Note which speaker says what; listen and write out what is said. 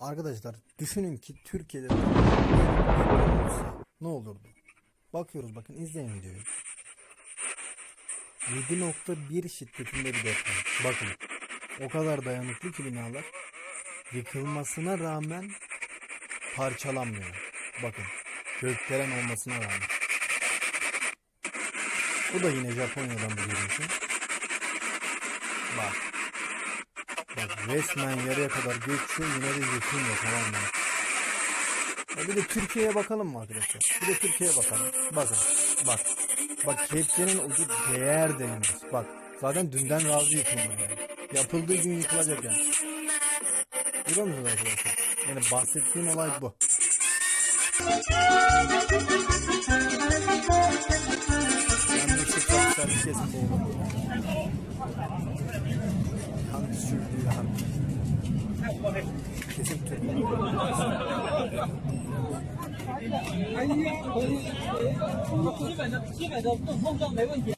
Speaker 1: Arkadaşlar düşünün ki Türkiye'de ne olurdu? Bakıyoruz bakın izleyin videoyu. 7.1 şiddetinde bir deprem. Bakın o kadar dayanıklı ki binalar yıkılmasına rağmen parçalanmıyor. Bakın gökdelen olmasına rağmen. Bu da yine Japonya'dan bir görüntü. Bak. Bak resmen yarıya kadar geçiyor yine de yıkılmıyor tamamen. Ya bir de Türkiye'ye bakalım mı arkadaşlar? Bir de Türkiye'ye bakalım. Bakın. Bak. Bak kepçenin ucu değer değmez. Bak. Zaten dünden razı yıkılma yani. Yapıldığı gün yıkılacak yani. Görüyor musunuz arkadaşlar? Yani bahsettiğim olay bu. Yanlışlık yapmışlar bir kesin boğulur. 兄弟们，
Speaker 2: 基本的基本的碰撞没问题。